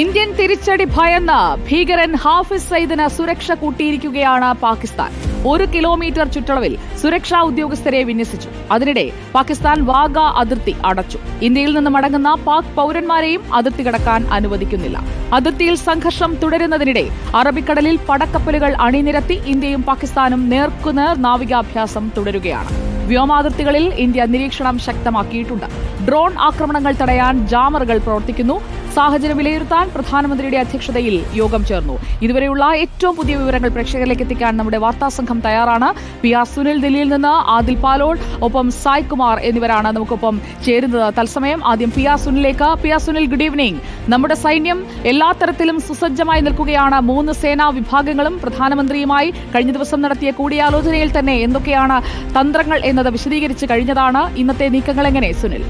Indian തിരിച്ചടി ഭയന്ന് ഭീകരൻ ഹാഫിസ് സയ്യിദിന് സുരക്ഷ കൂട്ടിയിരിക്കുകയാണ് പാകിസ്ഥാൻ. ഒരു കിലോമീറ്റർ ചുറ്റളവിൽ സുരക്ഷാ ഉദ്യോഗസ്ഥരെ വിന്യസിച്ചു. അതിനിടെ പാകിസ്ഥാൻ വാഗ അതിർത്തി അടച്ചു. ഇന്ത്യയിൽ നിന്ന് മടങ്ങുന്ന പാക് പൌരന്മാരെയും അതിർത്തി കടക്കാൻ അനുവദിക്കുന്നില്ല. അതിർത്തിയിൽ സംഘർഷം തുടരുന്നതിനിടെ അറബിക്കടലിൽ പടക്കപ്പലുകൾ അണിനിരത്തി ഇന്ത്യയും പാകിസ്ഥാനും നേർക്കുനേർ നാവികാഭ്യാസം തുടരുകയാണ്. വ്യോമാതിർത്തികളിൽ ഇന്ത്യ നിരീക്ഷണം ശക്തമാക്കിയിട്ടുണ്ട്. ഡ്രോൺ ആക്രമണങ്ങൾ തടയാൻ ജാമറുകൾ പ്രവർത്തിക്കുന്നു. സാഹചര്യം വിലയിരുത്താൻ പ്രധാനമന്ത്രിയുടെ അധ്യക്ഷതയിൽ യോഗം ചേർന്നു. ഇതുവരെയുള്ള ഏറ്റവും പുതിയ വിവരങ്ങൾ പ്രേക്ഷകരിലേക്ക് എത്തിക്കാൻ നമ്മുടെ വാർത്താ സംഘം തയ്യാറാണ്. പി ആർ സുനിൽ ദില്ലിയിൽ നിന്ന് ആദിൽ പാലോൾ ഒപ്പം സായ് കുമാർ എന്നിവരാണ് നമുക്കൊപ്പം ചേരുന്നത്. തത്സമയം ആദ്യം P R സുനിലേക്ക് P R Sunil good evening നമ്മുടെ സൈന്യം എല്ലാ തരത്തിലും സുസജ്ജമായി നിൽക്കുകയാണ്. മൂന്ന് സേനാ വിഭാഗങ്ങളും പ്രധാനമന്ത്രിയുമായി കഴിഞ്ഞ ദിവസം നടത്തിയ കൂടിയാലോചനയിൽ തന്നെ എന്തൊക്കെയാണ് തന്ത്രങ്ങൾ എന്നത് വിശദീകരിച്ച് കഴിഞ്ഞതാണ്. ഇന്നത്തെ നീക്കങ്ങൾ എങ്ങനെ സുനിൽ?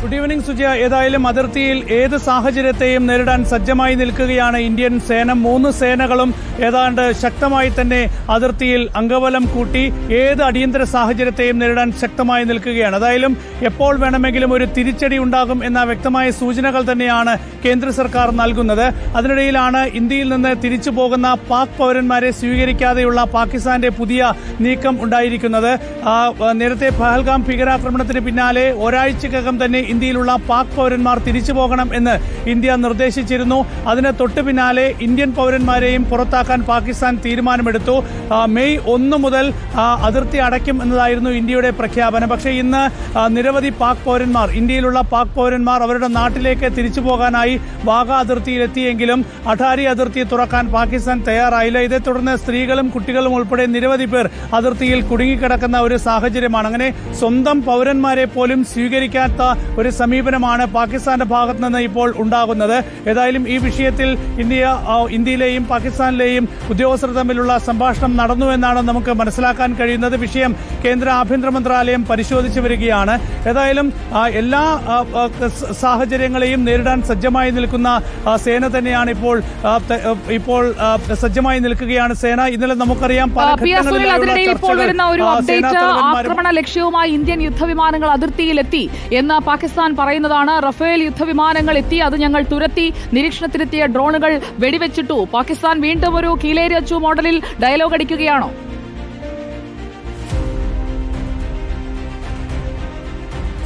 ഗുഡ് ഈവനിംഗ് സുജയ ഏതായാലും അതിർത്തിയിൽ ഏത് സാഹചര്യത്തെയും നേരിടാൻ സജ്ജമായി നിൽക്കുകയാണ് ഇന്ത്യൻ സേന. മൂന്ന് സേനകളും ഏതാണ്ട് ശക്തമായി തന്നെ അതിർത്തിയിൽ അംഗബലം കൂട്ടി ഏത് അടിയന്തര സാഹചര്യത്തെയും നേരിടാൻ ശക്തമായി നിൽക്കുകയാണ്. അതായാലും എപ്പോൾ വേണമെങ്കിലും ഒരു തിരിച്ചടി ഉണ്ടാകും എന്ന വ്യക്തമായ സൂചനകൾ തന്നെയാണ് കേന്ദ്ര സർക്കാർ നൽകുന്നത്. അതിനിടയിലാണ് ഇന്ത്യയിൽ നിന്ന് തിരിച്ചു പോകുന്ന പാക് പൗരന്മാരെ സ്വീകരിക്കാതെയുള്ള പാകിസ്ഥാന്റെ പുതിയ നീക്കം ഉണ്ടായിരിക്കുന്നത്. നേരത്തെ പഹൽഗാം ഭീകരാക്രമണത്തിന് പിന്നാലെ ഒരാഴ്ചക്കകം തന്നെ ഇന്ത്യയിലുള്ള പാക് പൗരന്മാർ തിരിച്ചു പോകണം എന്ന് ഇന്ത്യ നിർദ്ദേശിച്ചിരുന്നു. അതിന് തൊട്ടു പിന്നാലെ ഇന്ത്യൻ പൗരന്മാരെയും പുറത്താക്കാൻ പാകിസ്ഥാൻ തീരുമാനമെടുത്തു. മെയ് ഒന്ന് മുതൽ അതിർത്തി അടയ്ക്കും എന്നതായിരുന്നു ഇന്ത്യയുടെ പ്രഖ്യാപനം. പക്ഷേ ഇന്ന് നിരവധി പാക് പൗരന്മാർ ഇന്ത്യയിലുള്ള പാക് പൗരന്മാർ അവരുടെ നാട്ടിലേക്ക് തിരിച്ചു പോകാനായി വാഗ അതിർത്തിയിലെത്തിയെങ്കിലും അഠാരി അതിർത്തി തുറക്കാൻ പാകിസ്ഥാൻ തയ്യാറായില്ല. ഇതേ തുടർന്ന് സ്ത്രീകളും കുട്ടികളും ഉൾപ്പെടെ നിരവധി പേർ അതിർത്തിയിൽ കുടുങ്ങിക്കിടക്കുന്ന ഒരു സാഹചര്യമാണ്. അങ്ങനെ സ്വന്തം പൗരന്മാരെ പോലും സ്വീകരിക്കാത്ത ഒരു സമീപനമാണ് പാകിസ്ഥാന്റെ ഭാഗത്ത് നിന്ന് ഇപ്പോൾ ഉണ്ടാകുന്നത്. ഏതായാലും ഈ വിഷയത്തിൽ ഇന്ത്യ ഇന്ത്യയിലെയും പാകിസ്ഥാനിലെയും ഉദ്യോഗസ്ഥർ തമ്മിലുള്ള സംഭാഷണം നടന്നു എന്നാണ് നമുക്ക് മനസ്സിലാക്കാൻ കഴിയുന്നത്. വിഷയം കേന്ദ്ര ആഭ്യന്തര മന്ത്രാലയം പരിശോധിച്ചു വരികയാണ്. ഏതായാലും എല്ലാ സാഹചര്യങ്ങളെയും നേരിടാൻ സജ്ജമായി നിൽക്കുന്ന സേന തന്നെയാണ് ഇപ്പോൾ ഇപ്പോൾ സജ്ജമായി നിൽക്കുകയാണ് സേന. ഇന്നലെ നമുക്കറിയാം ഇപ്പോൾ വരുന്ന ഒരു അപ്ഡേറ്റ് ആക്രമണ ലക്ഷ്യവുമായി ഇന്ത്യൻ യുദ്ധവിമാനങ്ങൾ അതിർത്തിയിലെത്തി എന്ന് പാകിസ്ഥാൻ പറയുന്നതാണ് റഫേൽ യുദ്ധവിമാനങ്ങൾ എത്തി അത് ഞങ്ങൾ തുരത്തി നിരീക്ഷണത്തിലെത്തിയ ഡ്രോണുകൾ വെടിവെച്ചിട്ടു. പാകിസ്ഥാൻ വീണ്ടും ഒരു കീലേരി അച്ചു മോഡലിൽ ഡയലോഗ് അടിക്കുകയാണോ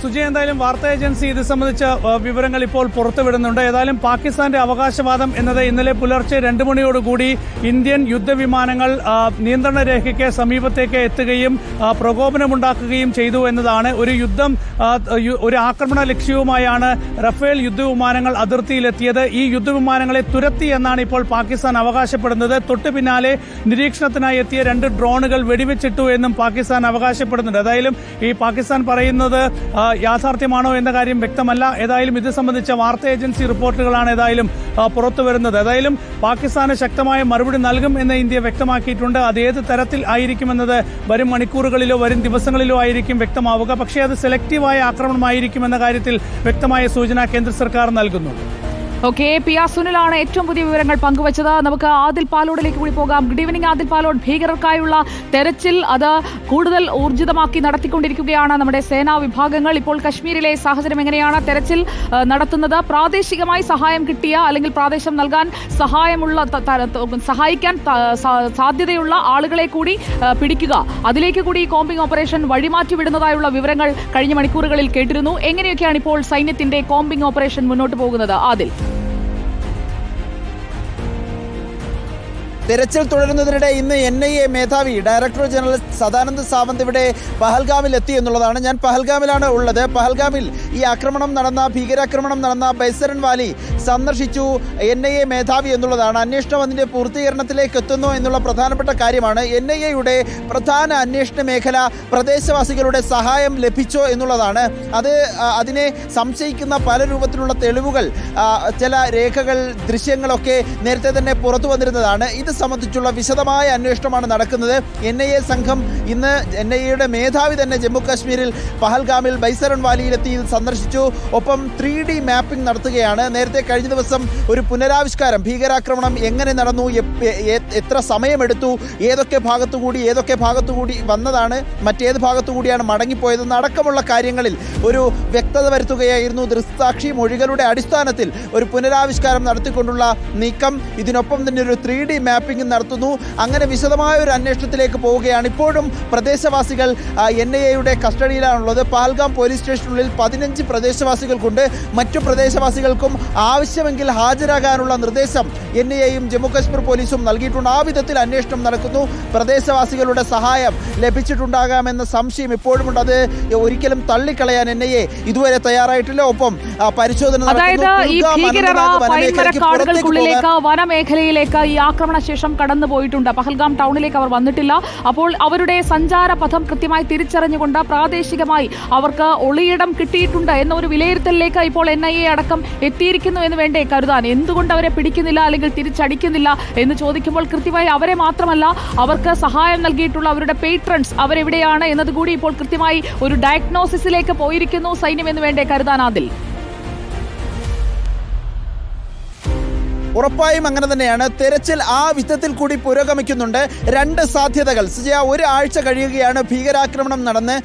സുജയ് എന്തായാലും വാർത്താ ഏജൻസി ഇത് സംബന്ധിച്ച വിവരങ്ങൾ ഇപ്പോൾ പുറത്തുവിടുന്നുണ്ട്. ഏതായാലും പാകിസ്ഥാന്റെ അവകാശവാദം എന്നത് ഇന്നലെ പുലർച്ചെ രണ്ട് മണിയോടുകൂടി ഇന്ത്യൻ യുദ്ധവിമാനങ്ങൾ നിയന്ത്രണ രേഖയ്ക്ക് സമീപത്തേക്ക് എത്തുകയും പ്രകോപനമുണ്ടാക്കുകയും ചെയ്തു എന്നതാണ് ഒരു യുദ്ധം ഒരു ആക്രമണ ലക്ഷ്യവുമായാണ് റഫേൽ യുദ്ധവിമാനങ്ങൾ അതിർത്തിയിലെത്തിയത്. ഈ യുദ്ധവിമാനങ്ങളെ തുരത്തി എന്നാണ് ഇപ്പോൾ പാകിസ്ഥാൻ അവകാശപ്പെടുന്നത്. തൊട്ടു പിന്നാലെ നിരീക്ഷണത്തിനായി എത്തിയ രണ്ട് ഡ്രോണുകൾ വെടിവെച്ചിട്ടു എന്നും പാകിസ്ഥാൻ അവകാശപ്പെടുന്നുണ്ട്. ഏതായാലും ഈ പാകിസ്ഥാൻ പറയുന്നത് യാഥാർത്ഥ്യമാണോ എന്ന കാര്യം വ്യക്തമല്ല. ഏതായാലും ഇത് സംബന്ധിച്ച വാർത്താ ഏജൻസി റിപ്പോർട്ടുകളാണ് ഏതായാലും പുറത്തു വരുന്നത്. ഏതായാലും പാകിസ്ഥാന് ശക്തമായ മറുപടി നൽകും എന്ന് ഇന്ത്യ വ്യക്തമാക്കിയിട്ടുണ്ട്. അത് ഏത് തരത്തിൽ ആയിരിക്കുമെന്നത് വരും മണിക്കൂറുകളിലോ വരും ദിവസങ്ങളിലോ ആയിരിക്കും വ്യക്തമാവുക. പക്ഷേ അത് സെലക്റ്റീവായ ആക്രമണമായിരിക്കും എന്ന കാര്യത്തിൽ വ്യക്തമായ സൂചന കേന്ദ്ര സർക്കാർ നൽകുന്നു. ഓക്കെ പി ആർ സുനിലാണ് ഏറ്റവും പുതിയ വിവരങ്ങൾ പങ്കുവച്ചത്. നമുക്ക് ആദിൽ പാലോഡിലേക്ക് കൂടി പോകാം. ഗുഡ് ഈവനിംഗ് ആദിൽ പാലോഡ് ഭീകരർക്കായുള്ള തെരച്ചിൽ അത് കൂടുതൽ ഊർജിതമാക്കി നടത്തിക്കൊണ്ടിരിക്കുകയാണ് നമ്മുടെ സേനാ വിഭാഗങ്ങൾ. ഇപ്പോൾ കശ്മീരിലെ സാഹചര്യം എങ്ങനെയാണ് തെരച്ചിൽ നടത്തുന്നത്? പ്രാദേശികമായി സഹായം കിട്ടിയ അല്ലെങ്കിൽ പ്രാദേശം നൽകാൻ സഹായമുള്ള സഹായിക്കാൻ സാധ്യതയുള്ള ആളുകളെ കൂടി പിടിക്കുക. അതിലേക്ക് കൂടി ഈ കോമ്പിംഗ് ഓപ്പറേഷൻ വഴിമാറ്റി വിടുന്നതായുള്ള വിവരങ്ങൾ കഴിഞ്ഞ മണിക്കൂറുകളിൽ കേട്ടിരുന്നു. എങ്ങനെയൊക്കെയാണ് ഇപ്പോൾ സൈന്യത്തിന്റെ കോമ്പിംഗ് ഓപ്പറേഷൻ മുന്നോട്ട് പോകുന്നത്? ആദിൽ. തെരച്ചിൽ തുടരുന്നതിനിടെ ഇന്ന് എൻ ഐ എ മേധാവി ഡയറക്ടർ ജനറൽ സദാനന്ദ് സാവന്ത് ഇവിടെ പഹൽഗാമിൽ എത്തി എന്നുള്ളതാണ്. ഞാൻ പഹൽഗാമിലാണ് ഉള്ളത്. പഹൽഗാമിൽ ഈ ആക്രമണം നടന്ന ഭീകരാക്രമണം നടന്ന ബൈസരൻ വാലി സന്ദർശിച്ചു എൻ ഐ എ മേധാവി എന്നുള്ളതാണ്. അന്വേഷണം അതിന്റെ പൂർത്തീകരണത്തിലേക്ക് എത്തുന്നു എന്നുള്ള പ്രധാനപ്പെട്ട കാര്യമാണ്. എൻ ഐ എയുടെ പ്രധാന അന്വേഷണ മേഖല പ്രദേശവാസികളുടെ സഹായം ലഭിച്ചോ എന്നുള്ളതാണ്. അത് അതിനെ സംശയിക്കുന്ന പല രൂപത്തിലുള്ള തെളിവുകൾ ചില രേഖകൾ ദൃശ്യങ്ങളൊക്കെ നേരത്തെ തന്നെ പുറത്തു വന്നിരുന്നതാണ്. ഇത് സംബന്ധിച്ചുള്ള വിശദമായ അന്വേഷണമാണ് നടക്കുന്നത്. എൻ ഐ എ സംഘം ഇന്ന് എൻ ഐ എയുടെ മേധാവി തന്നെ ജമ്മു കാശ്മീരിൽ പഹൽഗാമിൽ ബൈസറൺ വാലിയിലെത്തി സന്ദർശിച്ചു. ഒപ്പം ത്രീ ഡി മാപ്പിംഗ് നടത്തുകയാണ്. നേരത്തെ കഴിഞ്ഞ ദിവസം ഒരു പുനരാവിഷ്കാരം ഭീകരാക്രമണം എങ്ങനെ നടന്നു എത്ര സമയമെടുത്തു ഏതൊക്കെ ഭാഗത്തുകൂടി ഏതൊക്കെ ഭാഗത്തുകൂടി വന്നതാണ് മറ്റേത് ഭാഗത്തുകൂടിയാണ് മടങ്ങിപ്പോയതെന്ന് അടക്കമുള്ള കാര്യങ്ങളിൽ ഒരു വ്യക്തത വരുത്തുകയായിരുന്നു. ദൃക്സാക്ഷി മൊഴികളുടെ അടിസ്ഥാനത്തിൽ ഒരു പുനരാവിഷ്കാരം നടത്തിക്കൊണ്ടുള്ള നീക്കം. ഇതിനൊപ്പം തന്നെ ഒരു ത്രീ ഡി മാപ്പിംഗ് നടത്തുന്നു. അങ്ങനെ വിശദമായ ഒരു അന്വേഷണത്തിലേക്ക് പോവുകയാണ്. ഇപ്പോഴും പ്രദേശവാസികൾ എൻ ഐ എയുടെ കസ്റ്റഡിയിലാണുള്ളത്. പാൽഗാം പോലീസ് സ്റ്റേഷനുള്ളിൽ പതിനഞ്ച് പ്രദേശവാസികൾക്കുണ്ട്. മറ്റു പ്രദേശവാസികൾക്കും ആവശ്യമെങ്കിൽ ഹാജരാകാനുള്ള നിർദ്ദേശം എൻ ഐ എയും ജമ്മുകശ്മീർ പോലീസും നൽകിയിട്ടുണ്ട്. ആ വിധത്തിൽ അന്വേഷണം നടക്കുന്നു. പ്രദേശവാസികളുടെ സഹായം ലഭിച്ചിട്ടുണ്ടാകാമെന്ന സംശയം ഇപ്പോഴുമുണ്ട് അത് ഒരിക്കലും തള്ളിക്കളയാൻ എൻ ഐ എ ഇതുവരെ തയ്യാറായിട്ടില്ല. ഒപ്പം പരിശോധന വനമേഖലയ്ക്ക് വനമേഖലയിലേക്ക് ഈ ആക്രമണ ശേഷം കടന്നു പോയിട്ടുണ്ട് പഹൽഗാം ടൗണിലേക്ക് അവർ വന്നിട്ടില്ല. അപ്പോൾ അവരുടെ സഞ്ചാര പഥം കൃത്യമായി തിരിച്ചറിഞ്ഞുകൊണ്ട് പ്രാദേശികമായി അവർക്ക് ഒളിയിടം കിട്ടിയിട്ടുണ്ട് എന്ന ഒരു വിലയിരുത്തലിലേക്ക് ഇപ്പോൾ എൻ ഐ എ അടക്കം എത്തിയിരിക്കുന്നു എന്ന് വേണ്ടേ കരുതാൻ? എന്തുകൊണ്ട് അവരെ പിടിക്കുന്നില്ല? അല്ലെങ്കിൽ തിരിച്ചടിക്കുന്നില്ല എന്ന് ചോദിക്കുമ്പോൾ കൃത്യമായി അവരെ മാത്രമല്ല അവർക്ക് സഹായം നൽകിയിട്ടുള്ള അവരുടെ പേട്രൺസ് അവരെവിടെയാണ് എന്നതുകൂടി ഇപ്പോൾ കൃത്യമായി ഒരു ഡയഗ്നോസിസിലേക്ക് പോയിരിക്കുന്നു സൈന്യം എന്ന് വേണ്ടേ കരുതാൻ ഉറപ്പായും അങ്ങനെ തന്നെയാണ്. തെരച്ചിൽ ആ വിധത്തിൽ കൂടി പുരോഗമിക്കുന്നുണ്ട്. രണ്ട് സാധ്യതകൾ. സുജയ ഒരു ആഴ്ച കഴിയുകയാണ് ഭീകരാക്രമണം നടന്ന്.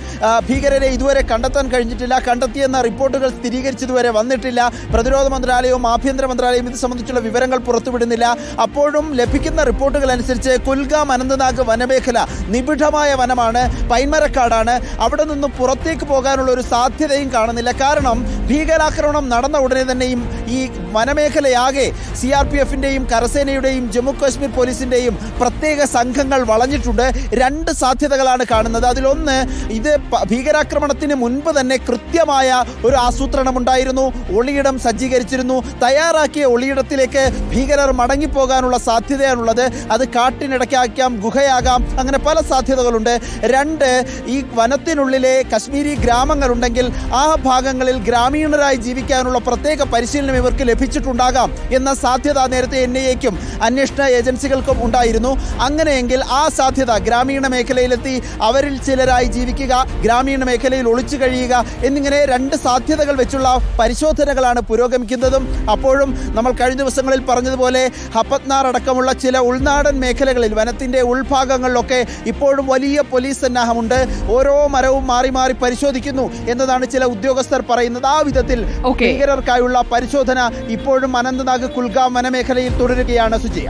ഭീകരരെ ഇതുവരെ കണ്ടെത്താൻ കഴിഞ്ഞിട്ടില്ല. കണ്ടെത്തിയെന്ന റിപ്പോർട്ടുകൾ സ്ഥിരീകരിച്ചതുവരെ വന്നിട്ടില്ല. പ്രതിരോധ മന്ത്രാലയവും ആഭ്യന്തര മന്ത്രാലയവും ഇത് സംബന്ധിച്ചുള്ള വിവരങ്ങൾ പുറത്തുവിടുന്നില്ല. അപ്പോഴും ലഭിക്കുന്ന റിപ്പോർട്ടുകൾ അനുസരിച്ച് കുൽഗാം അനന്തനാഗ് വനമേഖല നിബിഡമായ വനമാണ് പൈൻമരക്കാടാണ്. അവിടെ നിന്നും പുറത്തേക്ക് പോകാനുള്ള ഒരു സാധ്യതയും കാണുന്നില്ല. കാരണം ഭീകരാക്രമണം നടന്ന ഉടനെ തന്നെയും ഈ വനമേഖലയാകെ സി ആർ പി എഫിന്റെയും കരസേനയുടെയും ജമ്മു കാശ്മീർ പോലീസിന്റെയും പ്രത്യേക സംഘങ്ങൾ വളഞ്ഞിട്ടുണ്ട്. രണ്ട് സാധ്യതകളാണ് കാണുന്നത്. അതിലൊന്ന് ഇത് ഭീകരാക്രമണത്തിന് മുൻപ് തന്നെ കൃത്യമായ ഒരു ആസൂത്രണം ഉണ്ടായിരുന്നു ഒളിയിടം സജ്ജീകരിച്ചിരുന്നു. തയ്യാറാക്കിയ ഒളിയിടത്തിലേക്ക് ഭീകരർ മടങ്ങിപ്പോകാനുള്ള സാധ്യതയാണുള്ളത്. അത് കാട്ടിനിടയ്ക്കാക്കാം ഗുഹയാകാം അങ്ങനെ പല സാധ്യതകളുണ്ട്. രണ്ട് ഈ വനത്തിനുള്ളിലെ കശ്മീരി ഗ്രാമങ്ങളുണ്ടെങ്കിൽ ആ ഭാഗങ്ങളിൽ ഗ്രാമീണരായി ജീവിക്കാനുള്ള പ്രത്യേക പരിശീലനം ഇവർക്ക് ലഭിച്ചിട്ടുണ്ടാകാം എന്ന സാധ്യത നേരത്തെ എൻ ഐ എക്കും അന്വേഷണ ഏജൻസികൾക്കും ഉണ്ടായിരുന്നു. അങ്ങനെയെങ്കിൽ ആ സാധ്യത ഗ്രാമീണ മേഖലയിലെത്തി അവരിൽ ചിലരായി ജീവിക്കുക ഗ്രാമീണ മേഖലയിൽ ഒളിച്ചു കഴിയുക എന്നിങ്ങനെ രണ്ട് സാധ്യതകൾ വെച്ചുള്ള പരിശോധനകളാണ് പുരോഗമിക്കുന്നതും. അപ്പോഴും നമ്മൾ കഴിഞ്ഞ ദിവസങ്ങളിൽ പറഞ്ഞതുപോലെ ഹപ്പത്നാർ അടക്കമുള്ള ചില ഉൾനാടൻ മേഖലകളിൽ വനത്തിന്റെ ഉൾഭാഗങ്ങളിലൊക്കെ ഇപ്പോഴും വലിയ പോലീസ് സന്നാഹമുണ്ട്. ഓരോ മരവും മാറി മാറി പരിശോധിക്കുന്നു എന്നതാണ് ചില ഉദ്യോഗസ്ഥർ പറയുന്നത്. ആ വിധത്തിൽ. ഭീകരർക്കായുള്ള പരിശോധന ഇപ്പോഴും അനന്തനാഗ് കുൽഗാം വനമേഖലയിൽ തുടരുകയാണ് സുജയ.